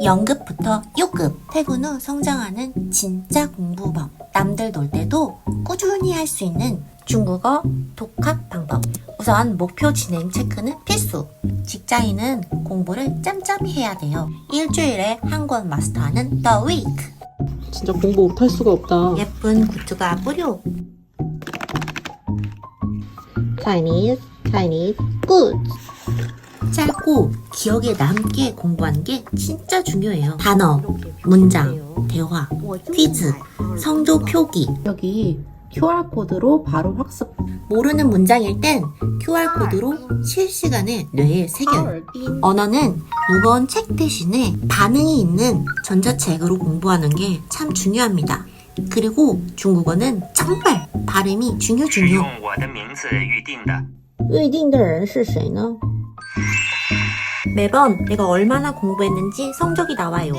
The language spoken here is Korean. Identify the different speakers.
Speaker 1: 0급부터 6급. 퇴근 후 성장하는 진짜 공부법. 남들 놀 때도 꾸준히 할 수 있는 중국어 독학 방법. 우선 목표 진행 체크는 필수. 직장인은 공부를 짬짬이 해야 돼요. 일주일에 한 권 마스터하는 The Week.
Speaker 2: 진짜 공부 못할 수가 없다.
Speaker 1: 예쁜 굿즈가 무료. Chinese, Chinese, good. 짧고 기억에 남게 공부하는 게 진짜 중요해요. 단어, 문장, 대화, 퀴즈, 성조 표기.
Speaker 2: 여기 QR코드로 바로 학습.
Speaker 1: 모르는 문장일 땐 QR코드로 실시간에 뇌에 새겨요. 언어는 무거운 책 대신에 반응이 있는 전자책으로 공부하는 게 참 중요합니다. 그리고 중국어는 정말 발음이 중요
Speaker 3: 是
Speaker 1: 중요.
Speaker 3: 用我的名字预定的。
Speaker 1: 预定的人是谁呢? 매번 내가 얼마나 공부했는지 성적이 나와요.